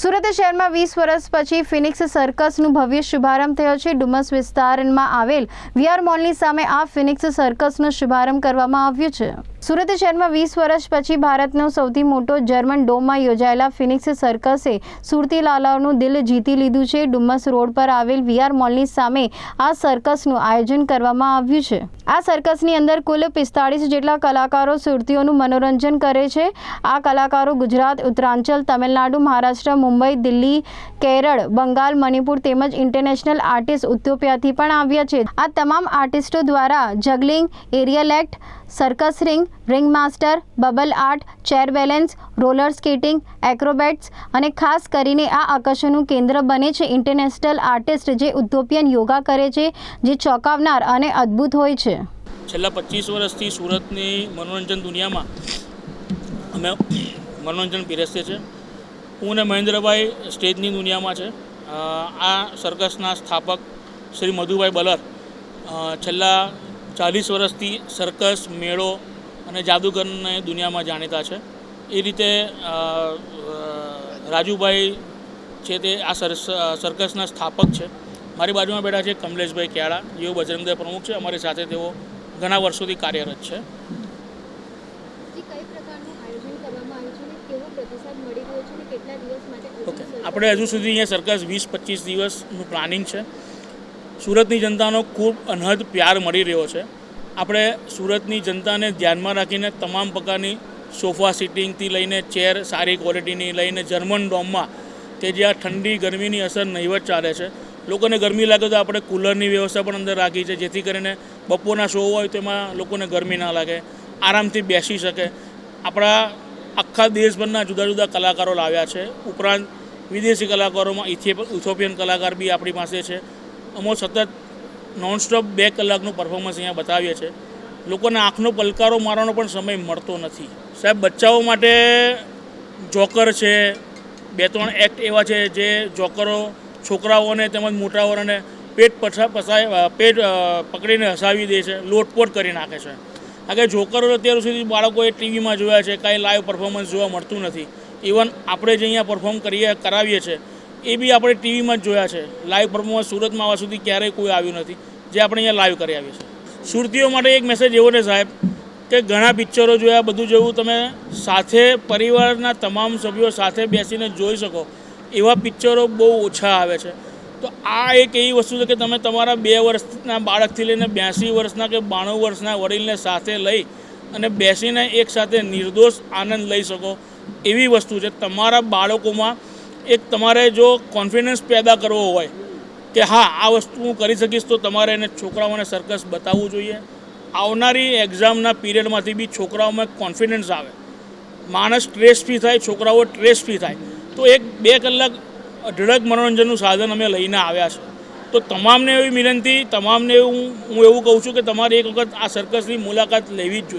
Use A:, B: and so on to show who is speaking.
A: સુરત શહેરમાં વીસ વર્ષ પછી ફિનિક્સ સર્કસનું ભવ્ય શુભારંભ થયો છે. ડુમસ વિસ્તારમાં આવેલ વીઆર મોલની સામે આ ફિનિક્સ સર્કસનો શુભારંભ કરવામાં આવ્યો છે. સુરત શહેરમાં વીસ વર્ષ પછી ભારતનો સૌથી મોટો જર્મન ડોમમાં યોજાયેલા ફિનિક્સ સર્કસે સુરતી લાલાઓનું દિલ જીતી લીધું છે. ડુમસ રોડ પર આવેલ વીઆર મોલની સામે આ સર્કસનું આયોજન કરવામાં આવ્યું છે. આ સર્કસની અંદર કુલ પિસ્તાળીસ જેટલા કલાકારો સુરતીઓનું મનોરંજન કરે છે. આ કલાકારો ગુજરાત, ઉત્તરાંચલ, તમિલનાડુ, મહારાષ્ટ્ર મુંબઈ, દિલ્હી, કેરળ, બંગાળ, મણિપુર તેમજ ઇન્ટરનેશનલ આર્ટિસ્ટ ઉત્તોપિયાથી પણ આવ્યા છે. આ તમામ આર્ટિસ્ટો દ્વારા juggling, aerial act, circus ring ring master, bubble art, chair balance, roller skating, acrobats અને ખાસ કરીને આ આકર્ષણનું કેન્દ્ર બને છે ઇન્ટરનેશનલ આર્ટિસ્ટ જે ઉત્તોપિયન યોગા કરે છે, જે ચોંકાવનાર અને અદ્ભુત હોય છે.
B: છેલ્લા પચીસ વર્ષથી સુરતની મનોરંજન દુનિયામાં અમે મનોરંજન પીરસીએ છીએ. હું અને મહેન્દ્રભાઈ સ્ટેજની દુનિયામાં છે. આ સર્કસના સ્થાપક શ્રી મધુભાઈ બલર છેલ્લા ચાલીસ વર્ષથી સર્કસ મેળો અને જાદુગરને દુનિયામાં જાણીતા છે. એ રીતે રાજુભાઈ છે તે આ સર- સર્કસના સ્થાપક છે. મારી બાજુમાં બેઠા છે કમલેશભાઈ ક્યાળા જેઓ બજરંગદળ પ્રમુખ છે. અમારી સાથે તેઓ ઘણા વર્ષોથી કાર્યરત છે
C: જે કઈ પ્રકારનું આયોજન કરવામાં આવ્યું છે અને કેવો પ્રતિસાદ મળી રહ્યો છે અને કેટલા દિવસ માટે હજુ
B: ઓકે. આપણે હજુ સુધી અહીંયા સરકાર વીસ પચીસ દિવસનું પ્લાનિંગ છે. સુરતની જનતાનો ખૂબ અનહદ પ્યાર મળી રહ્યો છે. આપણે સુરતની જનતાને ધ્યાનમાં રાખીને તમામ પ્રકારની સોફા સિટિંગથી લઈને ચેર સારી ક્વોલિટીની લઈને જર્મન ડોમમાં કે જ્યાં ઠંડી ગરમીની અસર નહીવત ચાલે છે. લોકોને ગરમી લાગે તો આપણે કુલરની વ્યવસ્થા પણ અંદર રાખી છે જેથી કરીને બપોરના શો હોય તો એમાં લોકોને ગરમી ના લાગે. આરામથી બેસી શકે. આપણા આખા દેશભરના જુદા જુદા કલાકારો લાવ્યા છે. ઉપરાંત વિદેશી કલાકારોમાં ઇથોપિયન કલાકાર બી આપણી પાસે છે. અમો સતત નોનસ્ટોપ બે કલાકનું પરફોર્મન્સ અહીંયા બતાવીએ છીએ લોકોને આંખનો પલકારો મારવાનો પણ સમય મળતો નથી. સાહેબ, બચ્ચાઓ માટે જોકર છે. બે ત્રણ એક્ટ એવા છે જે જોકરો છોકરાઓને તેમજ મોટાઓને પેટ પછા, પસાય પેટ પકડીને હસાવી દે છે. લોટપોટ કરી નાખે છે. કે જોકરો અત્યાર સુધી બાળકોએ ટીવીમાં જોયા છે, કાંઈ લાઈવ પરફોર્મન્સ જોવા મળતું નથી ઇવન આપણે જે અહીંયા પરફોર્મ કરીએ, કરાવીએ છીએ એ બી આપણે ટીવીમાં જ જોયા છે. લાઈવ પરફોર્મન્સ સુરતમાં આવવા સુધી ક્યારેય કોઈ આવ્યું નથી, જે આપણે અહીંયા લાઈવ કરી આવીએ છીએ. સુરતીઓ માટે એક મેસેજ એવો છે સાહેબ, કે ઘણા પિક્ચરો જોયા, બધું જોયું તમે સાથે પરિવારના તમામ સભ્યો સાથે બેસીને જોઈ શકો, એવા પિક્ચરો બહુ ઓછા આવે છે. તો આ એક એવી વસ્તુ છે કે તમે તમારા બે વર્ષના બાળકથી લઈને બ્યાસી વર્ષના કે બાણું વર્ષના વડીલને સાથે લઈ અને બેસીને એક સાથે નિર્દોષ આનંદ લઈ શકો એવી વસ્તુ છે. તમારા બાળકોમાં એક તમારે જો કોન્ફિડન્સ પેદા કરવો હોય કે હા, આ વસ્તુ હું કરી શકીશ, તો તમારે એને છોકરાઓને સર્કસ બતાવવું જોઈએ. આવનારી એક્ઝામના પીરિયડમાંથી બી છોકરાઓમાં કોન્ફિડન્સ આવે. માણસ સ્ટ્રેસ ફ્રી થાય, છોકરાઓ સ્ટ્રેસ ફ્રી થાય. તો એક બે કલાક અઢળક મનોરંજનનું સાધન અમે લઈને આવ્યા છે. તો તમામને એવી વિનંતી તમામને એવું હું એવું કહું છું કે તમારે એક વખત આ સર્કસની મુલાકાત લેવી જ જોઈએ.